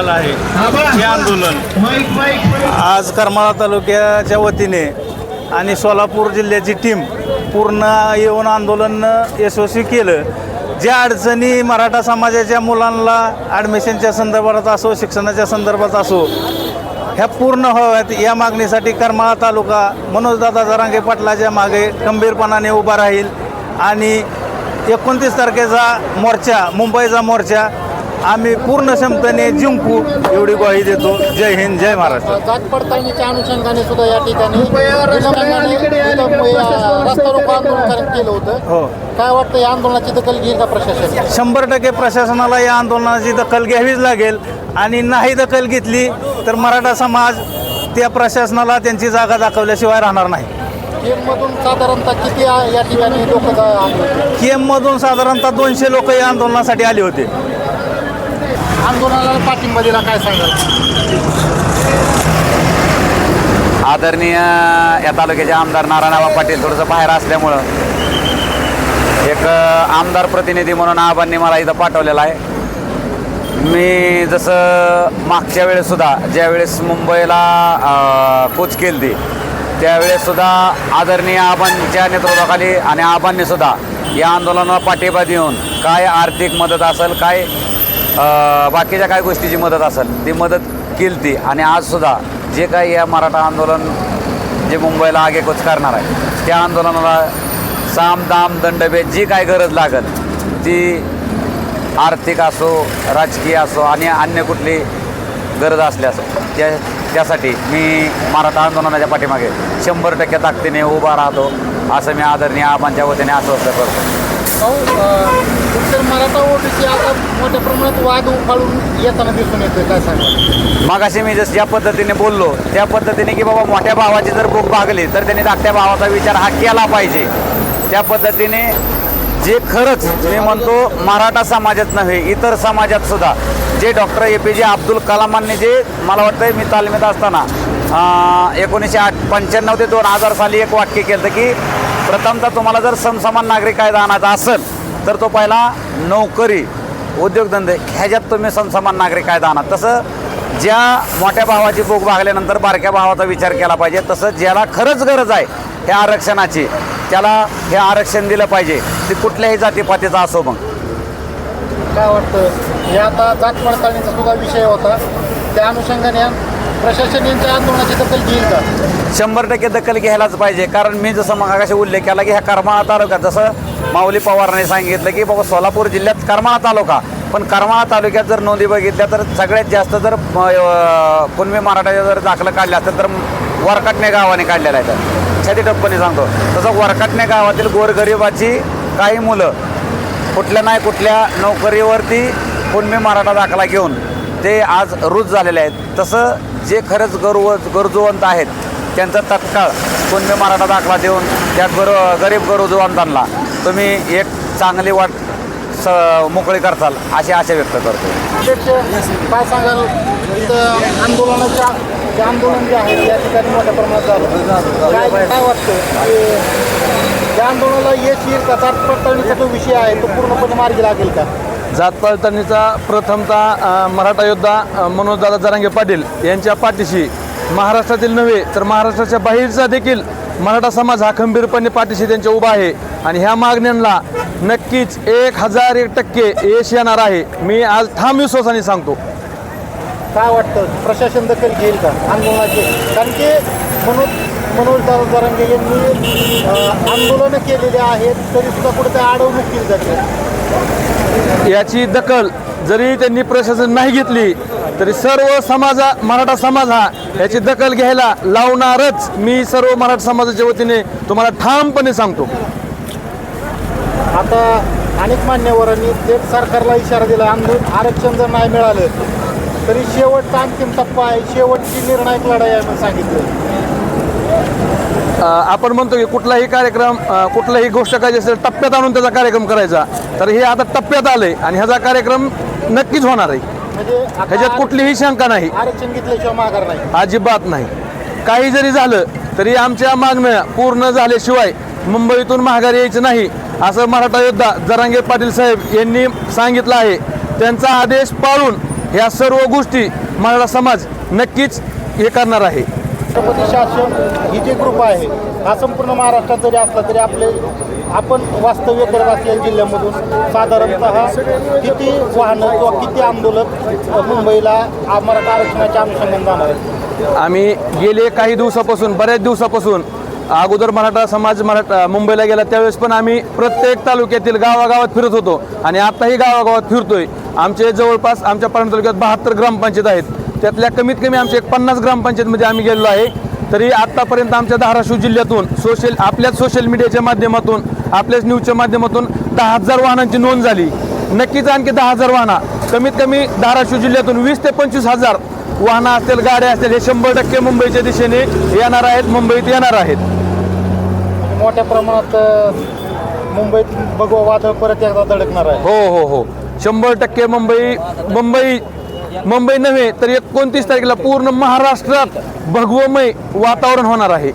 निघालं आहे. हे आंदोलन. आज करमाळा तालुक्याच्या वतीने आणि सोलापूर जिल्ह्याची टीम पूर्ण येऊन आंदोलन यशस्वी केलं. ज्या अडचणी मराठा समाजाच्या मुलांना ॲडमिशनच्या संदर्भात असो शिक्षणाच्या संदर्भात असो ह्या पूर्ण व्हाव्यात या मागणीसाठी करमाळा तालुका मनोजदादा जरांगे पाटलाच्या मागे खंबीरपणाने उभा राहील. आणि एकोणतीस तारखेचा मोर्चा मुंबईचा मोर्चा आम्ही पूर्ण क्षमतेने जिंकू एवढी ग्वाही देतो. जय हिंद जय महाराष्ट्र. जात पडताळणीच्या अनुषंगाने सुद्धा या ठिकाणी विलंबाने इथं, अ, रस्ता रोको आंदोलन कर- केलं होतं हो. काय वाटतं या आंदोलनाची दखल घेईल का प्रशासन? शंभर टक्के प्रशासनाला या आंदोलनाची दखल घ्यावीच लागेल. आणि नाही दखल घेतली तर मराठा समाज त्या प्रशासनाला त्यांची जागा दाखवल्याशिवाय राहणार नाही. साधारणतः किती आ- या ठिकाणी लोक केममधून साधारणतः दोनशे लोक या आंदोलनासाठी आले होते. आंदोलनाला पाठिंबा दिला काय सांगाल? आदरणीय या तालुक्याचे आमदार नारायणराव पाटील थोडंसं बाहेर असल्यामुळं एक आमदार प्रतिनिधी म्हणून आबांनी मला इथं पाठवलेला आहे. मी जसं मागच्या वेळेसुद्धा ज्यावेळेस मुंबईला कूच केली ती त्यावेळेससुद्धा आदरणीय आबांच्या नेतृत्वाखाली आणि आबांनीसुद्धा या आंदोलनाला पाठिंबा देऊन काय आर्थिक मदत असेल काय बाकीच्या काय गोष्टीची मदत असेल ती मदत केली ती आणि आजसुद्धा जे काही या मराठा आंदोलन जे मुंबईला आगेकूच करणार आहे त्या आंदोलनाला साम दाम दंडभेद जी काय गरज लागत ती आर्थिक असो राजकीय असो आणि अन्य कुठली गरज असल्यास त्या त्यासाठी मी मराठा आंदोलनाच्या पाठीमागे शंभर टक्के ताकदीने उभा राहतो असं मी आदरणीय आबांच्या वतीने आश्वस्त करतो भाऊ उत्तर मराठा ओबीसी आता मोठ्या प्रमाणात वाद उफाळून येताना दिसून येतोय काय सांगाल? मग मी जसं ज्या पद्धतीने बोललो त्या पद्धतीने की बाबा मोठ्या भावाची जर भूक भागली तर त्यांनी धाकट्या भावाचा विचार हा केला पाहिजे. त्या पद्धतीने जे खरंच मी म्हणतो मराठा समाजात नव्हे इतर समाजात सुद्धा जे डॉक्टर ए पी जे अब्दुल कलामांनी जे मला वाटतं मी तालमीत असताना एकोणीसशे आठ पंच्याण्णव ते दोन हजार साली एक वाक्य केलं की प्रथमतः तुम्हाला जर समसमान नागरिक कायदा आणायचा असेल तर तो पहिला नोकरी उद्योगधंदे ह्याच्यात तुम्ही समसमान नागरिक कायदा आणा तसं ज्या मोठ्या भावाची भूक भागल्यानंतर बारक्या भावाचा विचार केला पाहिजे तसं ज्याला खरंच गरज आहे ह्या आरक्षणाची त्याला हे आरक्षण दिलं पाहिजे ते कुठल्याही जातीपातीचा असो मग. काय वाटतं? हे आता जात पडताळणीचा सुद्धा विषय होता. त्या अनुषंगाने प्रशासन यांच्या आंदोलनाची दखल घेईल का? शंभर टक्के दखल घ्यायलाच पाहिजे. कारण मी जसं मगाशी उल्लेख केला की ह्या करमाळा तालुक्यात जसं माऊली पवारांनी सांगितलं की बाबा सोलापूर जिल्ह्यात करमाळा तालुका. पण करमाळा तालुक्यात जर नोंदी बघितल्या तर सगळ्यात जास्त जर अं, कुणबी मराठाच्या जर दाखलं काढलं असेल तर वरकटणे गावाने काढलेलं आहे तर. छाती टप्पने सांगतो. तसं वरकटणे गावातील गोरगरिबाची काही मुलं कुठल्या नाही कुठल्या नोकरीवरती कुणबी मराठा दाखला घेऊन ते आज रुज झालेले आहेत. तसं जे खरंच गरव गरजूवंत आहेत त्यांचा तत्काळ कुणबी मराठा दाखला देऊन त्या गर गरीब गरजूवंतांना तुम्ही एक चांगली वाट स मोकळी करताल अशी आशा व्यक्त करतो. काय सांगाल? आंदोलनाच्या जे आंदोलन जे आहे या ठिकाणी मोठ्या प्रमाणात झालं. काय काय वाटतं त्या आंदोलनाला यश येईल का? जात पडताळणीचा जो विषय आहे तो पूर्णपणे मार्गी लागेल का? जात पाळतानीचा प्रथमतः मराठा योद्धा मनोजदादा जरांगे पाटील यांच्या पाठीशी. महाराष्ट्रातील नव्हे तर महाराष्ट्राच्या बाहेरचा देखील मराठा समाज हा खंबीरपणे पाठीशी त्यांच्या उभा आहे. आणि ह्या मागण्यांना नक्कीच एक हजार एक टक्के यश येणार आहे. मी आज ठाम विश्वासाने सांगतो. काय वाटतं? प्रशासन दखल घेईल का? आंदोलनाचे? कारण की मनोज मनोज दादा जरांगे यांनी आंदोलनं केलेली आहेत तरी सुद्धा कुठे ते अडवणूक केली जाते. याची दखल जरी त्यांनी प्रशासन नाही घेतली तरी सर्व समाजा मराठा समाज हा याची दखल घ्यायला लावणारच मी सर्व मराठा समाजाच्या वतीने तुम्हाला ठामपणे सांगतो. आता अनेक मान्यवरांनी थेट सरकारला इशारा दिला आंदोलन आरक्षण जर नाही मिळालं तरी शेवटचा अंतिम टप्पा आहे शेवटची निर्णायक लढाई आहे सांगितलं. आपण म्हणतो की कुठलाही कार्यक्रम कुठलाही गोष्ट करायची असेल टप्प्यात आणून त्याचा कार्यक्रम करायचा. तर हे आता टप्प्यात आलंय आणि ह्याचा कार्यक्रम नक्कीच होणार आहे. म्हणजे ह्याच्यात कुठलीही शंका नाही. आरक्षण घेतल्याशिवाय माघार नाही. अजिबात नाही. काही जरी झालं तरी आमच्या मागण्या पूर्ण झाल्याशिवाय मुंबईतून माघारी यायचं नाही असं मराठा योद्धा जरांगे पाटील साहेब यांनी सांगितलं आहे. त्यांचा आदेश पाळून ह्या सर्व गोष्टी मराठा समाज नक्कीच हे करणार आहे. छत्रपती शासन ही जी ग्रुप आहे हा संपूर्ण महाराष्ट्रात जरी असला तरी आपले आपण वास्तव्य करत असलेल्या जिल्ह्यामधून साधारणतः किती वाहनं किंवा किती आंदोलक मुंबईला मराठा आरक्षणाच्या अनुषंगाने जाणार आहेत? आम्ही गेले काही दिवसापासून बऱ्याच दिवसापासून अगोदर मराठा समाज मराठा मुंबईला गेला त्यावेळेस पण आम्ही प्रत्येक तालुक्यातील गावागावात फिरत होतो. आणि आत्ताही गावागावात फिरतोय. आमचे जवळपास आमच्या पाटण तालुक्यात बहात्तर ग्रामपंचायत आहेत. त्यातल्या कमीत कमी आमचे एक पन्नास ग्रामपंचायतमध्ये आम्ही गेलेलो आहे. तरी आत्तापर्यंत आमच्या धाराशिव जिल्ह्यातून सोशल आपल्याच सोशल मीडियाच्या माध्यमातून आपल्याच न्यूजच्या माध्यमातून दहा हजार वाहनांची नोंद झाली. नक्कीच आणखी दहा हजार वाहना. कमीत कमी धाराशिव जिल्ह्यातून वीस ते पंचवीस हजार वाहनं असतील गाड्या असतील हे शंभर टक्के मुंबईच्या दिशेने येणार आहेत मुंबईत येणार आहेत. मोठ्या प्रमाणात मुंबईत भगवा वादळ परत एकदा धडकणार आहे. हो हो हो. शंभर टक्के मुंबई मुंबई मुंबई नव्हे तर एकोणतीस तारखेला पूर्ण महाराष्ट्रात भगवमय वातावरण होणार आहे.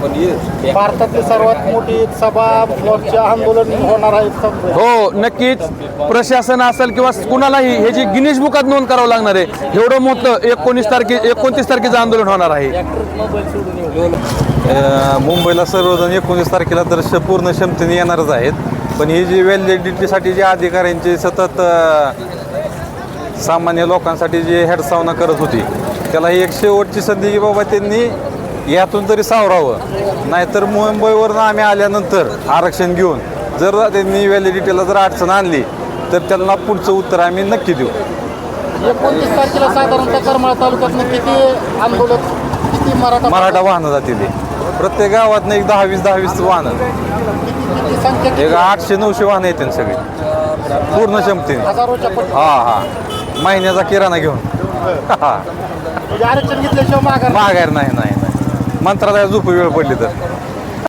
म्हणजे भारतातली सर्वात मोठी सभा मोर्चा आंदोलन होणार आहे. हो नक्कीच. प्रशासन असेल किंवा कुणालाही हे जी गिनीज बुकात नोंद करावं लागणार आहे एवढं मोठं एकोणीस तारखे एकोणतीस तारखेचं आंदोलन होणार आहे. मुंबईला सर्वजण एकोणीस तारखेला तर श पूर्ण क्षमतेने येणारच आहेत. पण ही जी व्हॅलिडिटीसाठी जे अधिकाऱ्यांची सतत सामान्य लोकांसाठी जे हेडसावना करत होती त्याला ही एक शेवटची संधी की बाबा त्यांनी यातून तरी सावरावं. नाहीतर मुंबईवरनं आम्ही आल्यानंतर आरक्षण घेऊन जर त्यांनी व्हॅलिडिटीला जर अडचण आणली तर त्यांना पुढचं उत्तर आम्ही नक्की देऊ. एकोणतीस तारखेला साधारणतः करमाळा तालुक्यातनं किती आंदोलक किती मराठा मराठा वाहनं जातील प्रत्येक गावातनं एक दहा वीस दहा वीस वाहनं? एक आठशे नऊशे वाहनं येतील सगळे. पूर्ण क्षमतेने. हा हा. महिन्याचा किराणा घेऊन. हा म्हणजे आरक्षण घेतल्याशिवाय माघार. माघार नाही नाही नाही. मंत्रालयात झोप वेळ पडली तर.